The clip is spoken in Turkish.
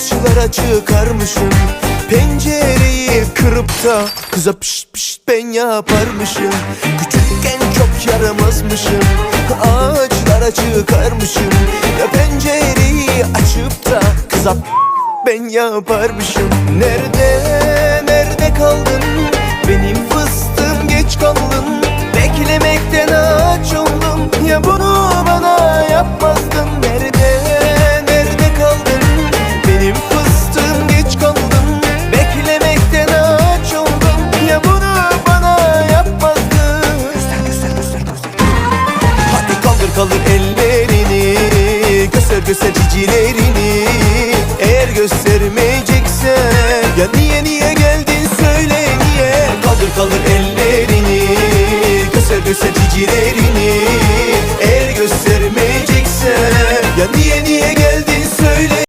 Ağaçlara çıkarmışım. Pencereyi kırıp da Kıza pişt pişt ben yaparmışım. Küçükken çok yaramazmışım. Ağaçlara çıkarmışım. Ya pencereyi açıp da Kıza ben yaparmışım. Nerede Göster göster cicilerini Eğer göstermeyeceksen Ya niye niye geldin söyle niye? Kaldır kaldır ellerini Göster göster cicilerini